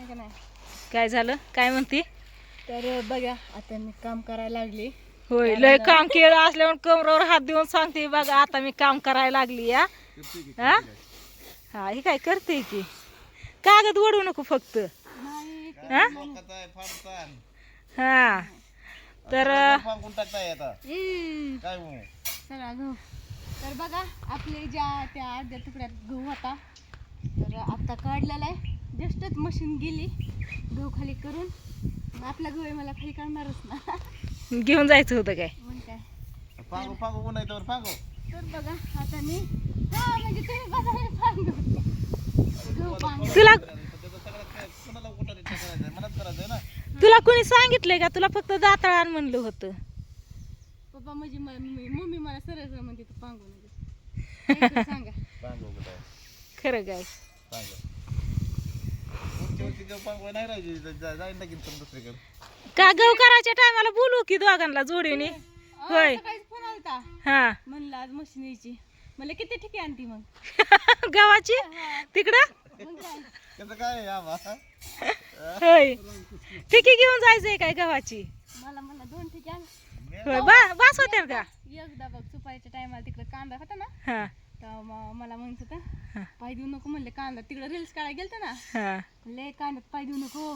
आहे का नाही? काय झालं? काय म्हणते? तर बघा आता मी काम करायला लागली. होय लय काम केलं असल्यावर कमरावर हात देऊन सांगते बघा आता मी काम करायला लागली या हा? हा हे काय करते की कागद ओढू नको फक्त. नाही हा? हा. तर सगळा गहू. तर बघा आपले ज्या त्या अर्ध्या तुकड्यात गहू होता तर आता काढलेला आहे. जस्टच मशीन गेली. गहू खाली करून. मग आपला गहू आहे मला खाली काढणारच ना. घेऊन जायचं होतं काय? मग काय? पांगो पांगो ऊन आहे तर पांगो. तर बघा आता मी हा म्हणजे तुम्ही बघा. गहू. तुला तुला कोणी सांगितलंय का? तुला फक्त दाताळ आण म्हणलं होतं. पप्पा म्हणजे म- मी- मम्मी मला सरळ सरळ म्हणते तू पांगू ते सांगा. खरं काय? पांगो का गहू करायच्या टायमाला बोलू की दोघांना जोडीने? होय. सकाळीच फोन आलता. हा. म्हणलं आज मशीन यायची. मला किती ठिके आणती मग? गव्हाची? तिकडं? मग काय? होय. ठिकी घेऊन जायचंय काय गव्हाची? मला मला दोन ठिके आण. होय. बा बास होत्या का? एकदा बघ सुपारीच्या टायमाला तिकडे कांदा होता ना? हा. म- मला म्हणत हा. होता पाय देऊ नको म्हणले कांदा. तिकडे रील्स काढायला गेलता ना हा. म्हणले कांद्यात पाय देऊ नको.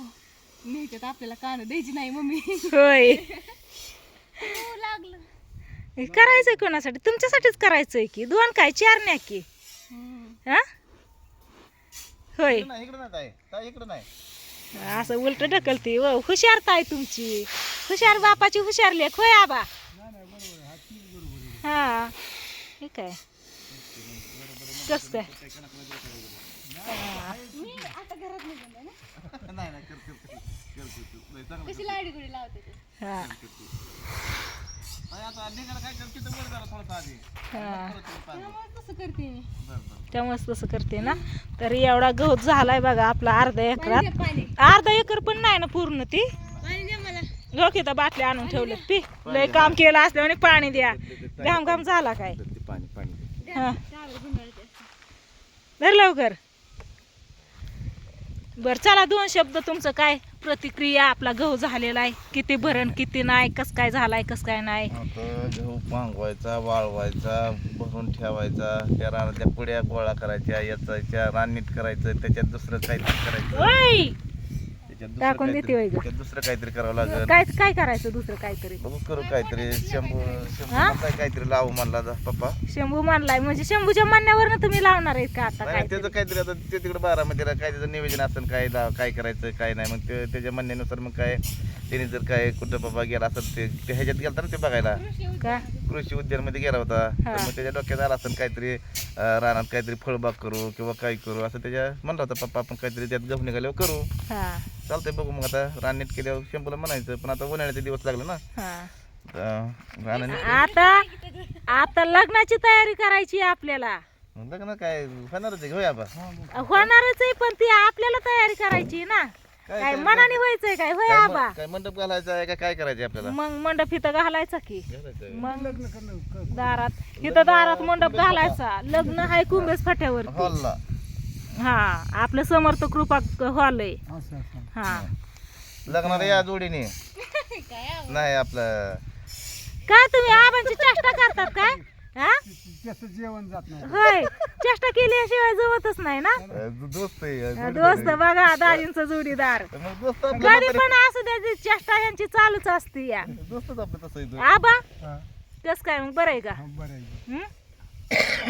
नाही आपल्याला कांदा द्यायची नाही मम्मी. होय. हो, लागलं. हे करायचंय कोणासाठी? तुमच्यासाठीच करायचंय की? दोन काय? चार न्या की. हम्म. हा? होय. इकडं नाही इकडं नाही ताई. ताई इकडं नाही. असं उलट ढकलते. व हुशार ताय तुमची. हुशार बापाची हुशार लेख. होय आबा? हा. हे काय? कस काय मी आता घरात निघून आहे ना? नाही नाही कर कर कर कर कर कर. लय चांगलं कशी लाडी गुडी लावते ते? हा. ताई, आता निघाला काय कर तिथं वर जरा थोडंसं आधी. हा. परत येईल पांगो त्यामुळे तसं करते मी. बरं बरं त्यामुळेच तसं करते ना. तर एवढा गहू झालाय बघा आपला अर्धा एकरात अर्धा एकर पण नाही ना पूर्ण ती. पाणी दे मला. लोक इथं बाटल्या आणून ठेवले पी लय काम केलं असल्याने पाणी द्या. घाम घाम झाला काय? ते पाणी पाणी. हा. धर लवकर. बर चला दोन शब्द तुमचं काय? प्रतिक्रिया आपला गहू झालेला आहे. किती भरण किती नाही कस काय झालाय कस काय नाही? आता गहू पांगवायचा वाळवायचा भरून ठेवायचा त्या रानातल्या पुड्या गोळा करायच्या याचायच्या रान नीट करायचं त्याच्यात दुसरं काहीतरी करायचं. ओय! टाकून देते वय दुसरं काहीतरी करावं लागेल. काय काय करायचं दुसरं काहीतरी? बघू करू काहीतरी. शंभू शंभू हा? म्हणताय काहीतरी लावू म्हणला जा पप्पा. शंभू मानलाय म्हणजे शंभूच्या म्हणण्यावर तुम्ही लावणार आहेत का आता नाही काय त्याचं काहीतरी आता ते तिकडे बारामध्ये काय त्याचं नियोजन असेल काय लाव काय करायचं काय नाही. मग ते त्याच्या म्हणण्यानुसार मग काय त्याने जर काय कुठं बाबा गेला असेल ते ते ह्याच्यात गेलता ना ते बघायला? का कृषी उद्यानमध्ये गेला होता. तर. मग त्याच्या डोक्यात आला असेल काहीतरी अं, रानात काहीतरी फळबाग करू किंवा काय करू असं त्याच्या म्हणला होता पप्पा आपण काहीतरी त्यात गहू निघाल्यावर करू. हा. चालतंय बघू मग आता. रान नीट केल्यावर शंभूला म्हणायचं पण आता उन्हाळ्याचे दिवस लागले ना. हा. तर रान नीट आता आता लग्नाची तयारी करायची आहे आपल्याला. मग लग्न काय होणारच आहे होय आबा. होणारच आहे पण ती आपल्याला तयारी करायची आहे ना. काय? मनाने व्हायचंय काय? होय काय आबा. म- काय मंडप घालायचा आहे का काय करायचं आपल्याला? मग मंडप इथं घालायचा की. घालायचं आहे. मग दारात इथं दारात मंडप घालायचा. लग्न आहे कुंभेस फाट्यावर हॉलला. हा आपलं समर्थ कृपा हॉल आहे. हा. लग्नाला या जोडीने. नाही आपलं काय तुम्ही आबांची चेष्टा करतात काय? हा? त्याचं जेवण जात नाही. होय. चेष्टा केल्याशिवाय जवतच नाही ना? दोस्त आहे अं, दोस्त बघा दाजींचा जोडीदार. तर मग दोस्त आपलं कधी पण असू द्या ती चेष्टा यांची चालूच असते या. दोस्तच आपलं तसं आहे तो. आबा हा, कस काय मग? बरं आहे का? हा, बरं आहे. हं?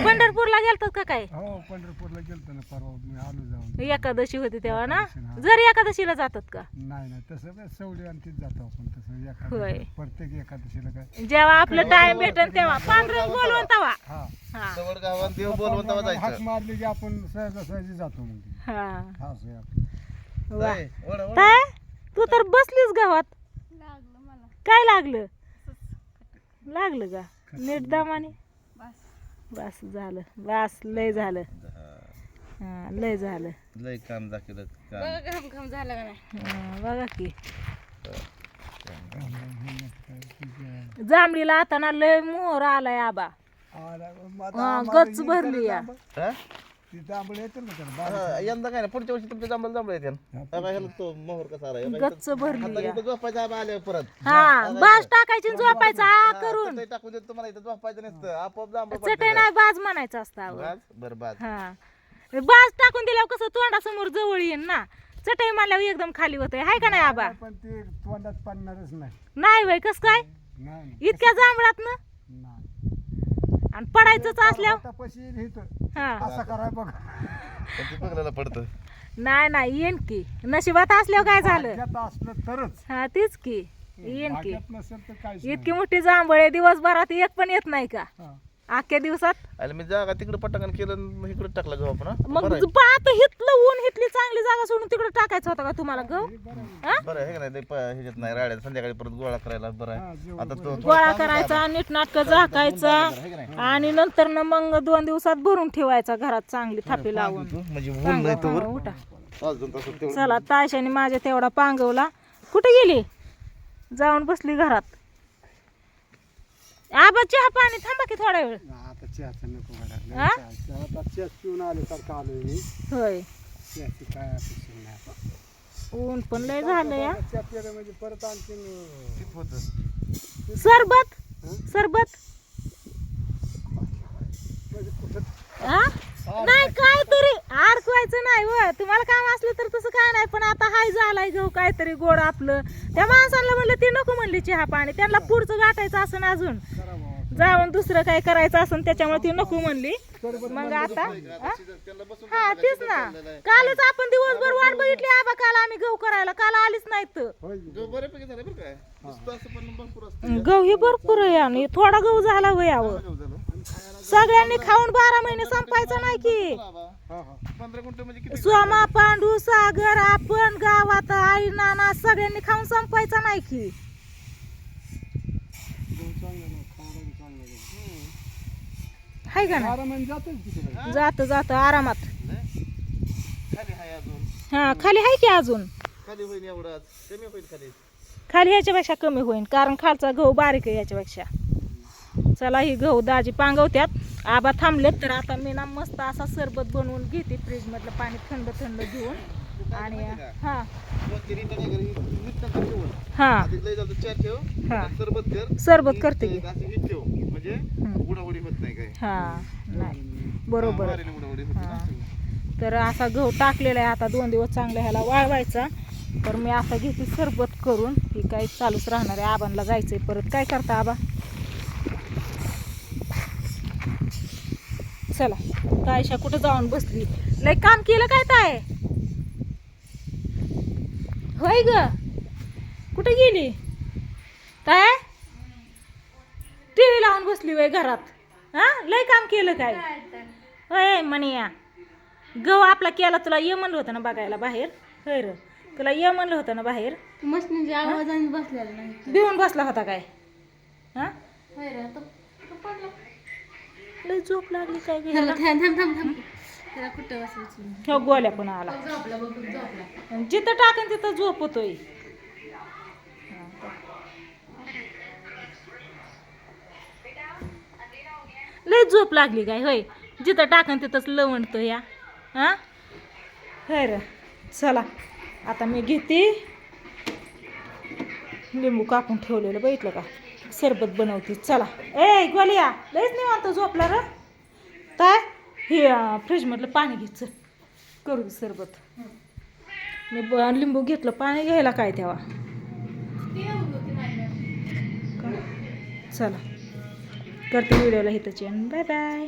पंढरपूरला गेलतात का काय? हो पंढरपूरला गेलतो ना परवा. मी आलो जाऊन. एकादशी होती तेव्हा ना? जर एकादशीला जातात का? नाही नाही तसं काय सवडी आणि तीच जातो आपण तसं होय. प्रत्येक एकादशीला काय? जेव्हा आपलं टाइम भेटन तेव्हा. बोलवून हा. हा. गावात देव बोलवून तेव्हा हाक जायचं मारली की आपण सहजासहजी जातो मग. हा. हा असं आहे आपलं. वा. ए, वळ, वळ. काय? तू तर बसलीस गावात. लागलं मला. काय लागलं? लागलं का? नीट दामाने. बस झालं. बस लय झालं. हा लय झालं. लय काम दाखवलं काम. बघा घाम घाम झाला का नाही? हा, बघा की. जांभळीला आता ना लय मोहर आलाय आबा. हा, गच्च येईल भरली या. हा? ती जांभळ येते ना त्याला हा, बारीक. यंदा काय ना पुढच्या वर्षी तुमच्या जांभळ जांभळ येते. बघा ह्याला तो मोहर कसा आलाय. बघा गच्च भरली आता या. इथं झोपायचं आबा आले परत. हा बाज टाकायची आणि झोपायचं आ करून. चटई टाकून देतो तुम्हाला इथं झोपायचं नसतं. आपोआप जांभळ चटई नाही बाज म्हणायचं असतं अहो. बाज बरं बाज हा. बाज टाकून दिल्यावर कसं तोंडासमोर जवळ येईन ना. चटई मारल्यावर एकदम खाली होतंय. हाय का नाही आबा? पण ते तोंडात पडणारच नाही. नाही वय कस काय? नाही. इतक्या जांभळात ना नाही. आणि पडायचंच असल्यावर? इथं. हा असं कराय बघ. पण ते बघायला पडतं. नाही नाही येईन की. नशिबात असल्यावर काय झालं? भाग्यात असलं तरच. हा तीच की. येईन की. भाग्यात नसेल तर काहीच इतकी मोठी जांभळ आहे दिवसभरात एक पण येत नाही का. अख्ख्या दिवसात? आणि मी जागा तिकडे पटाकन केलं इकडे टाकला गहू आपण हा? मग बरं आहे. आता हितलं ऊन हितली जागा सोडून तिकडे टाकायचं होतं का तुम्हाला गहू हा? बरं आहे का नाही? ते प- ह्याच्यात नाही राड्यात संध्याकाळी परत गोळा करायला बरं आहे. आता तो गोळा करायचा नीट नाटक झाकायचा. आणि नंतर ना मग दोन दिवसात भरून ठेवायचा घरात चांगली थापी लावून. म्हणजे ऊन चांगलं, नाही तर उठा. अजून तसं तेवढं चला तायशाने माझ्या तेवढा पांगवला. कुठे गेली? जाऊन बसली घरात. आबा चहा पाणी थांबा की थोडा वेळ. आता चहाचं नको. हा? चहा- आता चहा पिऊन आल्यासारखं आलोय मी. होय. चहाची काय अपेक्षा नाही आता. ऊन पण लय झालं या. म्हणजे परत आणखीन अं, होतं सरबत? सरबत? म्हणजे कुठं? हा? नाही काय तरी अडकवायचं नाही व. तुम्हाला काम असलं तर तसं काय नाही पण आता हाय झालाय गहू काहीतरी गोड आपलं. त्या माणसाला म्हणलं ते नको म्हणले चहा पाणी. त्यांना पुढचं गाठायचं असं अजून. जाऊन दुसरं काय करायचं असं त्याच्यामुळे ती नको म्हणली. मग आता हा? तेच ना. कालच आपण दिवसभर वाट बघितली आबा काल आम्ही गहू करायला. काल आलीच नाहीत. गहू हे भरपूर आहे आणि थोडा गहू झाला वय यावं सगळ्यांनी खाऊन बारा महिने संपायचं नाही की. म्हणजे सोमा पांडू सागर आपण गावात आई नाना सगळ्यांनी खाऊन संपायचा नाही की गहू चांगला नाही, खायला बी चांगला नाही. हाय का ना बारा महिने जातच तिकडे. जात जात आरामात. खाली हाय अजून. हा खाली आहे की अजून? खाली होईल एवढाच कमी होईल खाली. खाली ह्याच्यापेक्षा कमी होईल कारण खालचा गहू बारीक आहे याच्यापेक्षा चला ही गहू दाजी पांगवत्यात. आबा थांबलेत तर आता मी ना मस्त असा सरबत बनवून घेते फ्रीज मधलं पाणी थंड थंड घेऊन. आणि हा. मग ते रिटर्न ठेवून. हा. आधी लय झालं तर चहा ठेव हा. आणि सरबत कर. सरबत करते की. ठेव. म्हणजे उडाउडी होत नाही काय? हा नाही. बरोबर. आहे. होत. तर असा गहू टाकलेला आहे आता दोन दिवस चांगला ह्याला वाळवायचा. तर मी आता घेते सरबत करून. ही काही चालूच राहणार आहे. आबांना जायचंय परत. काय करता आबा? चला. तायशा कुठं जाऊन बसली? लय काम केलं काय ताय? होय ग. कुठे गेली? काय टी व्ही लावून बसली वय घरात. हा? लय काम केलं काय? होय म्हणे गहू आपला केला तुला ये म्हणलं होतं ना बघायला बाहेर. होय र. तुला ये म्हणलं होतं ना बाहेर. आवाजाने बसलेला नाही भिवून बसला होता काय? हा? होय रे, तो- तो पडला. लय झोप लागली काय ग त्याला ह्याला? थांब थांब थांब थांब. त्याला कुठं बसायचं? ह्यो गोल्या पण आला. झोपला झोपला. जिथं टाकेन तिथं झोपतोय लय झोप लागली काय होय? जिथं टाकन तिथंच लवणतो या. हा? होय र. चला आता मी घेते. लिंबू कापून ठेवलेलं बघितलं का? सरबत बनवते. चला. ए गोलिया लयच निवांत झोपला र. काय हे फ्रीजमधलं पाणी घे चल. करू सरबत. मी ब- लिंबू घेतलं पाणी घ्यायला काय तेव्हा? चला. करते व्हिडिओला हिथं बाय बाय